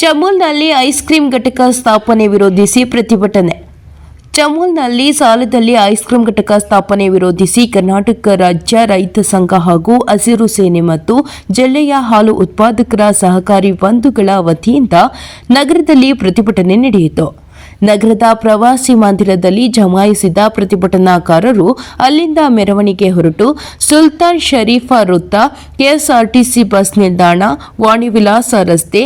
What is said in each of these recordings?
ಚಮೂಲ್ನಲ್ಲಿ ice cream ಘಟಕ ಸ್ಥಾಪನೆ ವಿರೋಧಿಸಿ ಪ್ರತಿಭಟನೆ. ಚಮೂಲ್ನಲ್ಲಿ ಸಾಲದಲ್ಲಿ ಐಸ್ ಕ್ರೀಂ ಘಟಕ ಸ್ಥಾಪನೆ ವಿರೋಧಿಸಿ ಕರ್ನಾಟಕ ರಾಜ್ಯ ರೈತ ಸಂಘ ಹಾಗೂ ಹಸಿರು ಸೇನೆ ಮತ್ತು ಜಿಲ್ಲೆಯ ಹಾಲು ಉತ್ಪಾದಕರ ಸಹಕಾರಿ ಬಂಧುಗಳ ವತಿಯಿಂದ ನಗರದಲ್ಲಿ ಪ್ರತಿಭಟನೆ ನಡೆಯಿತು. ನಗರದ ಪ್ರವಾಸಿ ಮಂದಿರದಲ್ಲಿ ಜಮಾಯಿಸಿದ ಪ್ರತಿಭಟನಾಕಾರರು ಅಲ್ಲಿಂದ ಮೆರವಣಿಗೆ ಹೊರಟು ಸುಲ್ತಾನ್ ಶರೀಫಾ ವೃತ್ತ, ಕೆಎಸ್ಆರ್ಟಿಸಿ ಬಸ್ ನಿಲ್ದಾಣ, ವಾಣಿವಿಲಾಸ ರಸ್ತೆ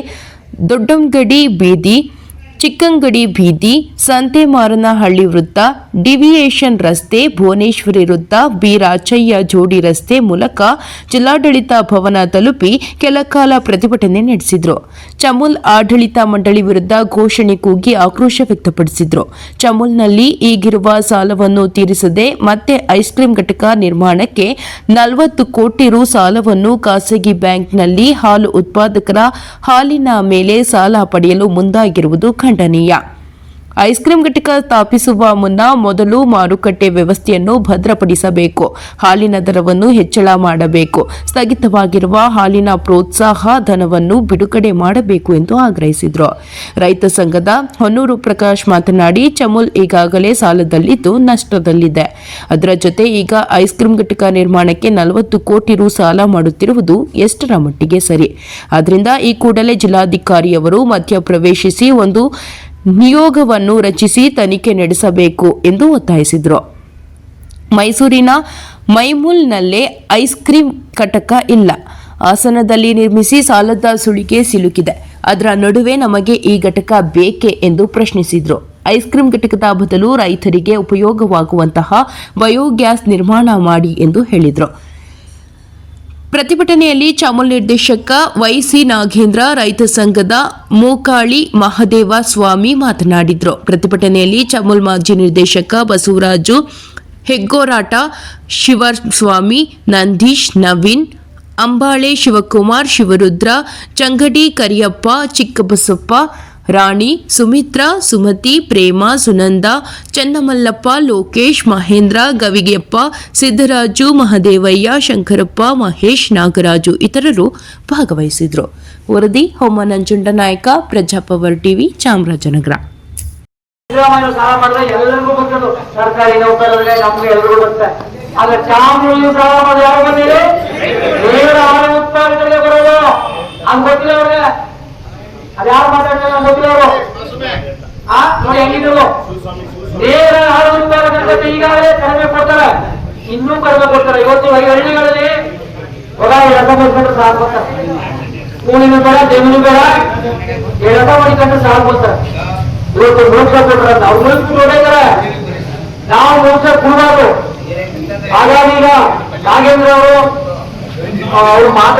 ದೊಡ್ಡಂಗಡಿ ಬೀದಿ, ಚಿಕ್ಕಂಗಡಿ ಬೀದಿ, ಸಂತೆಮಾರನಹಳ್ಳಿ ವೃತ್ತ, ಡಿವಿಯೇಷನ್ ರಸ್ತೆ, ಭುವನೇಶ್ವರಿ ವೃತ್ತ ಬಿ ರಾಚಯ್ಯ ಜೋಡಿ ರಸ್ತೆ ಮೂಲಕ ಜಿಲ್ಲಾಡಳಿತ ಭವನ ತಲುಪಿ ಕೆಲಕಾಲ ಪ್ರತಿಭಟನೆ ನಡೆಸಿದ್ರು. ಚಮುಲ್ ಆಡಳಿತ ಮಂಡಳಿ ವಿರುದ್ಧ ಘೋಷಣೆ ಕೂಗಿ ಆಕ್ರೋಶ ವ್ಯಕ್ತಪಡಿಸಿದ್ರು. ಚಮುಲ್ನಲ್ಲಿ ಈಗಿರುವ ಸಾಲವನ್ನು ತೀರಿಸದೆ ಮತ್ತೆ ಐಸ್ ಕ್ರೀಂ ಘಟಕ ನಿರ್ಮಾಣಕ್ಕೆ ನಲವತ್ತು ಕೋಟಿ ರು ಸಾಲವನ್ನು ಖಾಸಗಿ ಬ್ಯಾಂಕ್ನಲ್ಲಿ ಹಾಲು ಉತ್ಪಾದಕರ ಹಾಲಿನ ಮೇಲೆ ಸಾಲ ಪಡೆಯಲು ಮುಂದಾಗಿರುವುದು ಖಂಡನೀಯ. ಐಸ್ ಕ್ರೀಂ ಘಟಕ ಸ್ಥಾಪಿಸುವ ಮುನ್ನ ಮೊದಲು ಮಾರುಕಟ್ಟೆ ವ್ಯವಸ್ಥೆಯನ್ನು ಭದ್ರಪಡಿಸಬೇಕು. ಹಾಲಿನ ದರವನ್ನು ಹೆಚ್ಚಳ ಮಾಡಬೇಕು. ಸ್ಥಗಿತವಾಗಿರುವ ಹಾಲಿನ ಪ್ರೋತ್ಸಾಹ ಧನವನ್ನು ಬಿಡುಗಡೆ ಮಾಡಬೇಕು ಎಂದು ಆಗ್ರಹಿಸಿದರು. ರೈತ ಸಂಘದ ಹೊನ್ನೂರು ಪ್ರಕಾಶ್ ಮಾತನಾಡಿ, ಚಮುಲ್ ಈಗಾಗಲೇ ಸಾಲದಲ್ಲಿದ್ದು ನಷ್ಟದಲ್ಲಿದೆ. ಅದರ ಜೊತೆ ಈಗ ಐಸ್ ಕ್ರೀಂ ಘಟಕ ನಿರ್ಮಾಣಕ್ಕೆ ನಲವತ್ತು ಕೋಟಿ ರು ಸಾಲ ಮಾಡುತ್ತಿರುವುದು ಎಷ್ಟರ ಮಟ್ಟಿಗೆ ಸರಿ. ಆದ್ದರಿಂದ ಈ ಕೂಡಲೇ ಜಿಲ್ಲಾಧಿಕಾರಿಯವರು ಮಧ್ಯಪ್ರವೇಶಿಸಿ ಒಂದು ನಿಯೋಗವನ್ನು ರಚಿಸಿ ತನಿಖೆ ನಡೆಸಬೇಕು ಎಂದು ಒತ್ತಾಯಿಸಿದರು. ಮೈಸೂರಿನ ಮೈಮೂಲ್ನಲ್ಲೇ ಐಸ್ ಕ್ರೀಂ ಘಟಕ ಇಲ್ಲ. ಹಾಸನದಲ್ಲಿ ನಿರ್ಮಿಸಿ ಸಾಲದ ಸುಳಿಗೆ ಸಿಲುಕಿದೆ. ಅದರ ನಡುವೆ ನಮಗೆ ಈ ಘಟಕ ಬೇಕೆ ಎಂದು ಪ್ರಶ್ನಿಸಿದರು. ಐಸ್ ಕ್ರೀಂ ಘಟಕದ ಬದಲು ರೈತರಿಗೆ ಉಪಯೋಗವಾಗುವಂತಹ ಬಯೋಗ್ಯಾಸ್ ನಿರ್ಮಾಣ ಮಾಡಿ ಎಂದು ಹೇಳಿದರು. ಪ್ರತಿಭಟನೆಯಲ್ಲಿ ಚಾಮುಲ್ ನಿರ್ದೇಶಕ ವೈಸಿ ನಾಗೇಂದ್ರ ರೈತ ಸಂಘದ ಮೂಕಾಳಿ ಮಹದೇವ ಸ್ವಾಮಿ ಮಾತನಾಡಿದರು. ಪ್ರತಿಭಟನೆಯಲ್ಲಿ ಚಾಮುಲ್ ಮಾಜಿ ನಿರ್ದೇಶಕ ಬಸವರಾಜು, ಹೆಗ್ಗೋರಾಟ ಶಿವಸ್ವಾಮಿ, ನಂದೀಶ್, ನವೀನ್, ಅಂಬಾಳೆ ಶಿವಕುಮಾರ್, ಶಿವರುದ್ರ, ಚಂಗಡಿ ಕರಿಯಪ್ಪ, ಚಿಕ್ಕಬಸಪ್ಪ ರಾಣಿ, ಸುಮಿತ್ರಾ, ಸುಮತಿ, ಪ್ರೇಮ, ಸುನಂದ, ಚನ್ನಮಲ್ಲಪ್ಪ, ಲೋಕೇಶ್, ಮಹೇಂದ್ರ, ಗವಿಗೆಪ್ಪ, ಸಿದ್ದರಾಜು, ಮಹದೇವಯ್ಯ, ಶಂಕರಪ್ಪ, ಮಹೇಶ್, ನಾಗರಾಜು ಇತರರು ಭಾಗವಹಿಸಿದ್ರು. ವರದಿ ಹೋಮ ನಂಜುಂಡ ನಾಯಕ ಪ್ರಜಾಪವರ್ ಟಿವಿ, ಚಾಮರಾಜನಗರ. ಸರ್ಕಾರಿ ನೋಡಿ ಹೆಂಗಿದ್ರು ನೇರ ಆಡಳಿತ ಈಗಾಗಲೇ ಕಡಿಮೆ ಕೊಡ್ತಾರೆ. ಇನ್ನೂ ಕಡಿಮೆ ಕೊಡ್ತಾರೆ. ಇವತ್ತು ಹಳ್ಳಿಗಳಲ್ಲಿ ಕೊಡ್ತಾರೆ. ಕೂಲಿನೂ ಬೇಡ ಜಮೀನು ಬೇಡ ರಥ ಮಾಡಿಕೊಂಡು ಸಾಕು ಕೊಡ್ತಾರೆ. ಇವತ್ತು ಮೋಕ್ಷ ಕೊಟ್ರ ಅವ್ರು ಮೋಕ್ಷ ನೋಡಿದಾರೆ ನಾವು ಮೋಕ್ಷ ಕೊಡಬಾರ್ದು. ಹಾಗಾಗಿ ಈಗ ನಾಗೇಂದ್ರ ಅವರು ಅವ್ರು ಮಾತಾಡ